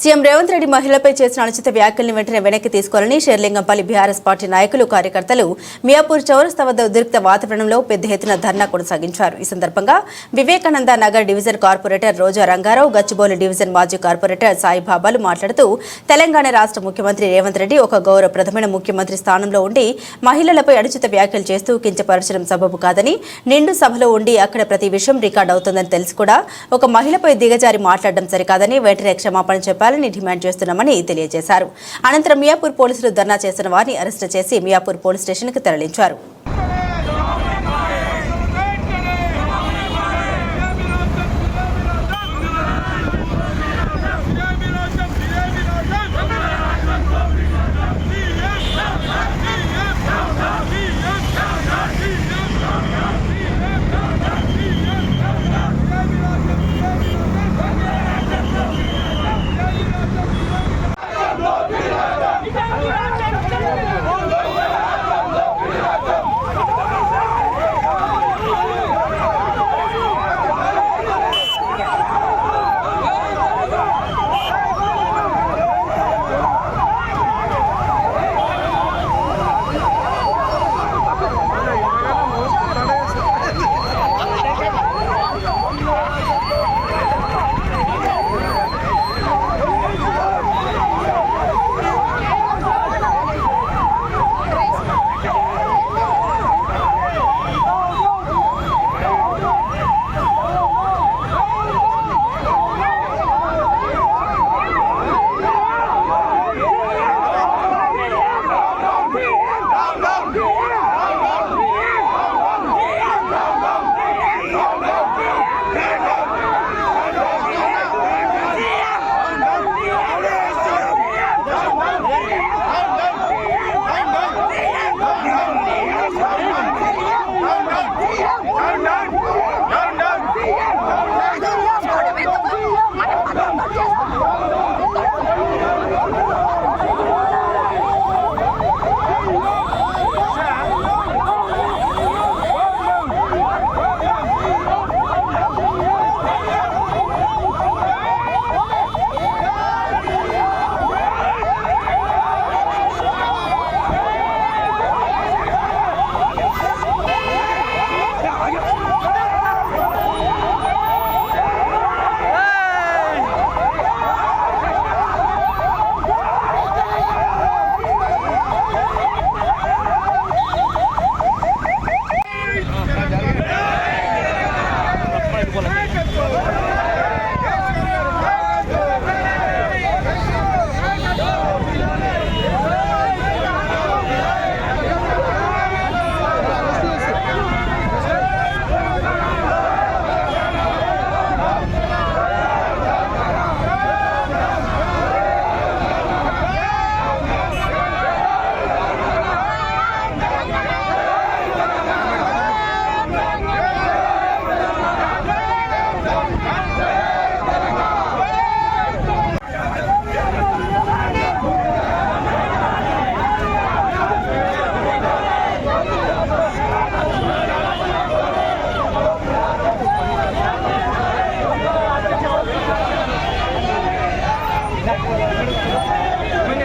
CM Revanth Reddy మహిళలపై చేసిన అనుచిత వ్యాఖ్యల్ని వెంటనే వెనక్కి తీసుకోవాలని షేర్లింగంపల్లి బీఆర్ఎస్ పార్టీ నాయకులు కార్యకర్తలు మియాపూర్ చౌరస్తా వద్ద ఉద్రిక్త వాతావరణంలో పెద్ద ఎత్తున ధర్నా కొనసాగించారు. ఈ సందర్భంగా Vivekananda Nagar division corporator Roja Rangarao Gachibowli division మాజీ కార్పొరేటర్ సాయిబాబాలు మాట్లాడుతూ తెలంగాణ రాష్ట్ర ముఖ్యమంత్రి రేవంత్ రెడ్డి ఒక గౌరవప్రదమైన ముఖ్యమంత్రి స్థానంలో ఉండి మహిళలపై అనుచిత వ్యాఖ్యలు చేస్తూ కించపరచడం సబబు కాదని నిండు సభలో ఉండి అక్కడ ప్రతి విషయం రికార్డ్ అవుతుందని తెలిసి కూడా ఒక మహిళపై దిగజారి మాట్లాడడం సరికాదని వెంటనే క్షమాపణ చేయాలని డిమాండ్ చేస్తున్నామని తెలియజేశారు. అనంతరం మియాపూర్ పోలీసులు ధర్నా చేసిన వారిని అరెస్టు చేసి మియాపూర్ పోలీస్ స్టేషన్కు తరలించారు.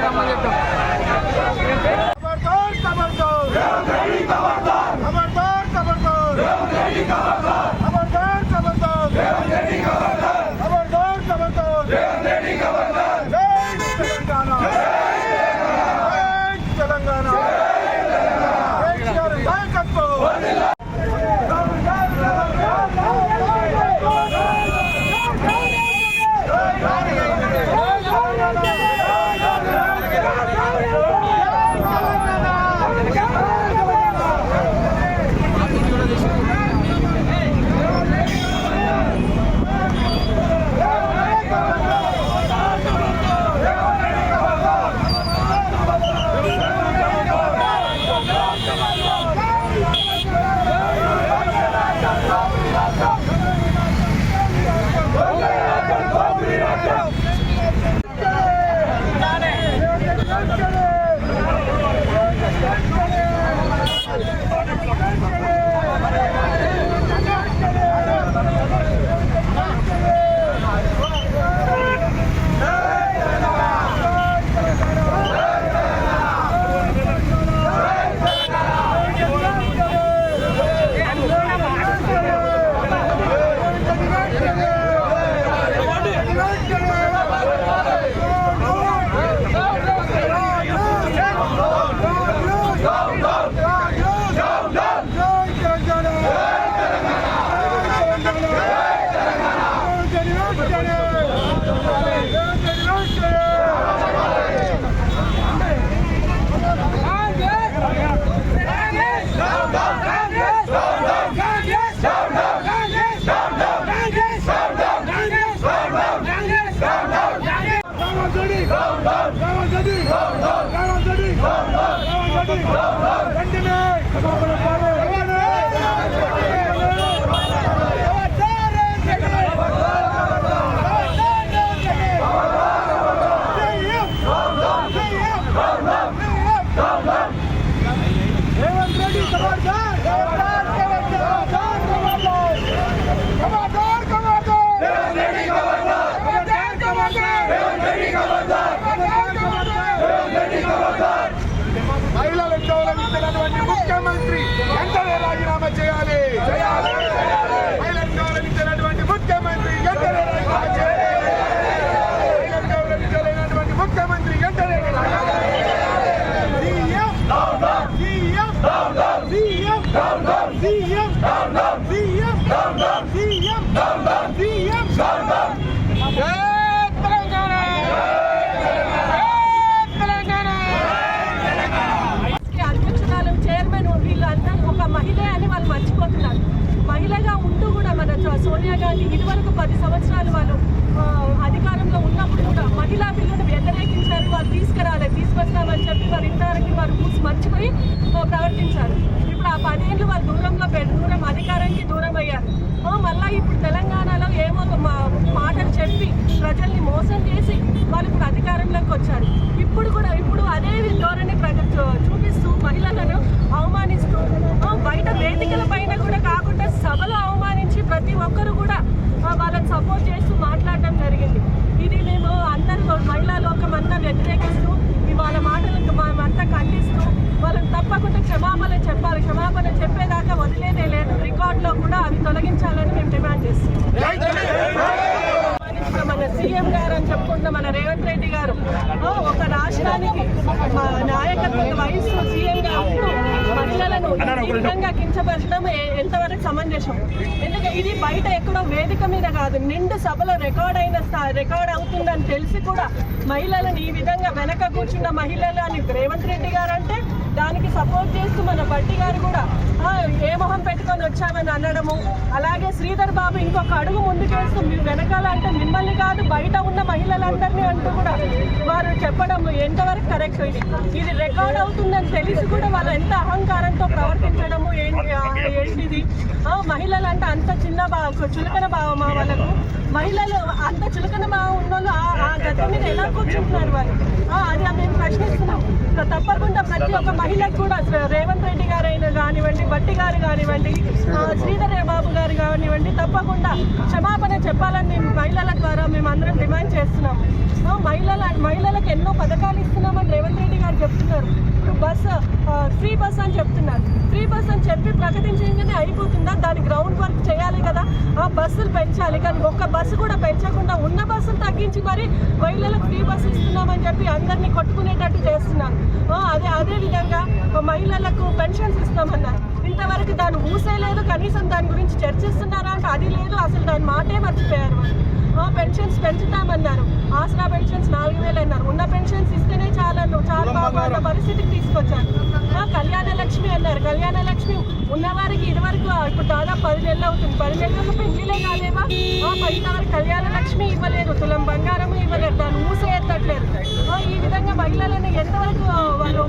আমাদের ಮುಖ್ಯಮಂತ್ರಿ సోనియా గాంధీ ఇదివరకు పది సంవత్సరాలు వాళ్ళు అధికారంలో ఉన్నప్పుడు కూడా మహిళా బిల్లును వ్యతిరేకించారు వాళ్ళు తీసుకురాలేదు తీసుకొస్తామని చెప్పి వారి ఇంతవరకు వారు మూసి మర్చిపోయి ప్రవర్తించారు. ఇప్పుడు ఆ పదేళ్ళు వాళ్ళు దూరంలో దూరం అధికారానికి దూరం అయ్యారు మళ్ళా ఇప్పుడు తెలంగాణలో ఏమో ఒక మా- మాటలు చెప్పి ప్రజల్ని మోసం చేసి వాళ్ళు ఇప్పుడు అధికారంలోకి వచ్చారు. ఇప్పుడు కూడా ఇప్పుడు అదే ధోరణి ప్రగ- చూపిస్తూ మహిళలను అవమానిస్తూ బయట వేదికల పైన కూడా కాకుండా ప్రతి ఒక్కరు కూడా వాళ్ళని సపోర్ట్ చేస్తూ మాట్లాడడం జరిగింది ఇది మేము అందరూ మహిళా లోకం అంతా వ్యతిరేకిస్తూ ఇవాళ మాటలకు మేమంతా ఖండిస్తూ వాళ్ళని తప్పకుండా క్షమాపణ చెప్పాలి క్షమాపణ చెప్పేదాకా వదిలేదే లేదు రికార్డులో కూడా అవి తొలగించాలని మేము డిమాండ్ చేస్తున్నాం ఇప్పుడు మన సీఎం గారు అని చెప్పుకుంటున్న మన రేవంత్ రెడ్డి గారు ఆ, ఒక రాష్ట్రానికి మా నాయకత్వ వయసు సీఎం గా ఉంటూ మహిళలను ఈ విధంగా కించపరచడం ఎంతవరకు సమంజసం? ఎందుకంటే ఇది బయట ఎక్కడో వేదిక మీద కాదు నిండు సభలో రికార్డ్ అయిన స్థా- రికార్డ్ అవుతుందని తెలిసి కూడా మహిళలను ఈ విధంగా వెనక కూర్చున్న మహిళలు అని రేవంత్ రెడ్డి గారు అంటే దానికి సపోర్ట్ చేస్తూ మన బట్టి గారు కూడా ఏ మొహం పెట్టుకొని వచ్చామని అనడము. అలాగే శ్రీధర్ బాబు ఇంకొక అడుగు ముందుకేస్తూ మీరు వెనకాల అంటే మమ్మల్ని కాదు బయట ఉన్న మహిళలందరినీ అంటూ కూడా వారు చెప్పడం ఎంతవరకు కరెక్ట్? ఇది ఇది రికార్డ్ అవుతుందని తెలిసి కూడా వాళ్ళు ఎంత అహంకారంతో ప్రవర్తించడము ఏంటిది? మహిళలు అంటే అంత చిన్న భావ చులకన భావం వాళ్ళకు. మహిళలు అంత చులకన భావం ఉన్నోళ్ళు ఆ- ఆ గద్దె మీద ఎలా కూర్చుంటున్నారు వాళ్ళు? అది మేము ప్రశ్నిస్తున్నాం. తప్పకుండా ప్రతి ఒక్క మహిళకు కూడా రేవంత్ రెడ్డి గారు అయినా కానివ్వండి బట్టి గారు కానివ్వండి శ్రీధర్ బాబు గారు కానివ్వండి తప్పకుండా క్షమాపణ చెప్పాలని మహిళల ద్వారా మేము అందరం డిమాండ్ చేస్తున్నాం. మహిళల మహిళలకు ఎన్నో పథకాలు ఇస్తున్నామని రేవంత్ రెడ్డి గారు చెప్తున్నారు. ఇప్పుడు బస్ ఫ్రీ బస్ అని చెప్తున్నారు. ఫ్రీ బస్ అని చెప్పి ప్రకటించగానే అయిపోతుందా? దాని గ్రౌండ్ వర్క్ చేయాలి కదా. ఆ బస్సులు పెంచాలి కానీ ఒక్క బస్సు కూడా పెంచకుండా ఉన్న బస్సులు తగ్గించి మరి మహిళలకు ఫ్రీ బస్సు ఇస్తున్నామని చెప్పి అందరినీ కొట్టుకునేటట్టు చేస్తున్నారు. అదే అదే విధంగా మహిళలకు పెన్షన్స్ ఇస్తామన్నారు. ఇంతవరకు దాన్ని ఊసే లేదు కనీసం దాని గురించి చర్చిస్తున్నారా అంటే అది లేదు అసలు దాని మాటే మర్చిపోయారు. పెన్షన్స్ పెంచుతామన్నారు. ఆసరా పెన్షన్స్ నాలుగు వేలు అన్నారు. ఉన్న పెన్షన్స్ ఇస్తేనే చాలను చాలా అన్న పరిస్థితికి తీసుకొచ్చారు. ఆ, కళ్యాణ లక్ష్మి ఉన్నవారికి ఇదివరకు ఇప్పుడు దాదాపు పది నెలలు అవుతుంది. పది నెలలకు పెళ్ళిలే కాలేవా? ఆ, కళ్యాణ లక్ష్మి ఇవ్వలేదు తులం బంగారం ఇవ్వలేదు దాన్ని మూసేయట్లేదు ఈ విధంగా మహిళలను ఎంతవరకు వాళ్ళు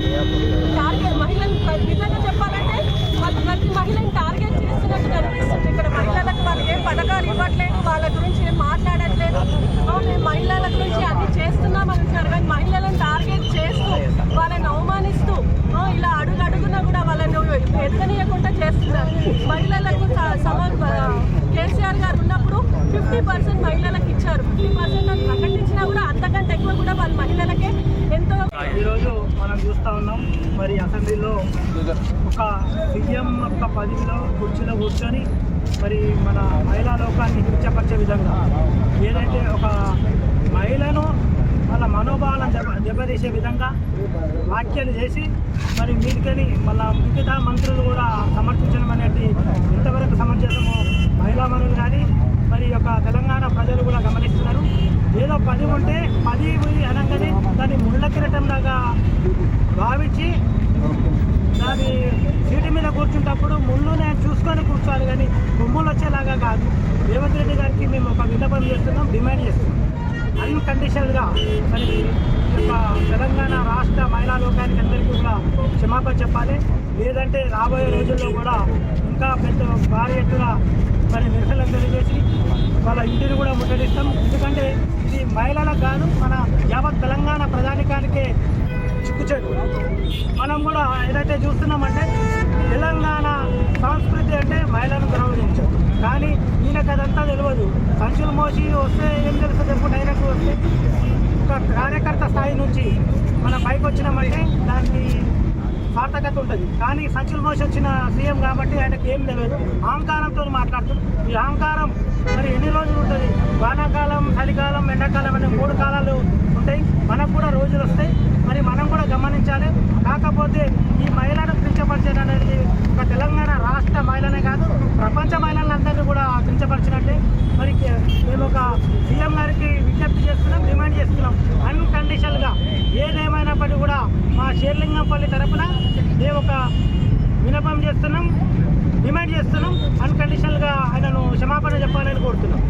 టార్గెట్ మహిళలు ప్ర- నిజంగా చెప్పాలంటే వాళ్ళు ప్రతి మహిళని టార్గెట్ చేస్తున్నట్టు కనిపిస్తుంది ఇక్కడ మహిళలకు వాళ్ళు ఏం పథకాలు ఇవ్వట్లేదు వాళ్ళ గురించి ఏం మాట్లాడట్లేదు ఆ, మేము మహిళల గురించి అన్ని చేస్తున్నాం అంటున్నారు కానీ మహిళలను టార్గెట్ చేస్తూ వాళ్ళని అవమానిస్తూ ఆ, ఇలా అడుగు అడుగున కూడా వాళ్ళని ఎదగనీయకుండా చేస్తున్నారు మహిళలకు స- సమాన కేసీఆర్ గారు ఉన్నప్పుడు ఫిఫ్టీ పర్సెంట్ మహిళలకు ఇచ్చారు ఫిఫ్టీ పర్సెంట్ అని ప్రకటించినా కూడా అంతకంటే ఎక్కువ కూడా వాళ్ళ మహిళలకే ఎంతో ఈరోజు మనం చూస్తూ ఉన్నాం మరి అసెంబ్లీలో ఒక సీఎం యొక్క పదవిలో కుర్చీలో కూర్చొని మరి మన మహిళా లోకాన్ని కించపరిచే విధంగా ఏదైతే ఒక మహిళను వాళ్ళ మనోభావాలను దెబ్బ దెబ్బతీసే విధంగా వ్యాఖ్యలు చేసి మరి మీదికని మళ్ళా మిగతా మంత్రులు కూడా సమర్థించడం అనేది ఎంతవరకు సమంజసమో మహిళా మనులు కానీ మరి యొక్క తెలంగాణ ప్రజలు కూడా గమనిస్తున్నారు. ఏదో పది ఉంటే పది అనగానే దాన్ని ముళ్ళ కిరటంలాగా రేవంత్ రెడ్డి గారికి మేము ఒక విన్నపం చేస్తున్నాం డిమాండ్ చేస్తున్నాం. అన్కండిషనల్గా మరి యొక్క తెలంగాణ రాష్ట్ర మహిళా లోకానికి అందరికీ కూడా క్షమాపణ చెప్పాలి. లేదంటే రాబోయే రోజుల్లో కూడా ఇంకా పెద్ద భారీ ఎత్తున మరి నిరసనలు తెలియజేసి వాళ్ళ ఇంటిని కూడా ముట్టడిస్తాం. ఎందుకంటే ఇది మహిళలకు కాదు మన యావత్ తెలంగాణ ప్రజానికానికే చిక్కుచేటు మనం కూడా ఏదైతే చూస్తున్నామంటే తెలంగాణ సంస్కృతి అంటే మహిళలను గౌరవించు కానీ ఈయనకు అదంతా తెలియదు. సంచులు మోసి వస్తే ఏం తెలుస్తుంది ఎప్పుడు డైరెక్ట్ వస్తే ఒక కార్యకర్త స్థాయి నుంచి మన పైకి వచ్చినామంటే దాన్ని సార్థకత ఉంటుంది. కానీ సంచులు మోసి వచ్చిన సీఎం కాబట్టి ఆయనకి ఏం లేదు అహంకారంతో మాట్లాడుతుంది. ఈ అహంకారం మరి ఎన్ని రోజులు ఉంటుంది? వానాకాలం చలికాలం ఎండాకాలం అనే మూడు కాలాలు ఉంటాయి. మనకు కూడా రోజులు వస్తాయి. మరి మనం కూడా గమనించాలి. కాకపోతే ఈ మహిళను కించపరిచేది అనేది ఒక తెలంగాణ రాష్ట్ర మహిళనే కాదు ప్రపంచ మహిళలందరినీ కూడా కించపరిచినట్టు. మరి మేము ఒక సీఎం గారికి విజ్ఞప్తి చేస్తున్నాం డిమాండ్ చేస్తున్నాం. అన్కండిషన్గా ఏదేమైనప్పటికీ కూడా మా షేర్లింగంపల్లి తరపున మేము ఒక వినపం చేస్తున్నాం డిమాండ్ చేస్తున్నాం అన్కండిషనల్గా ఆయనను క్షమాపణ చెప్పాలని కోరుతున్నాం.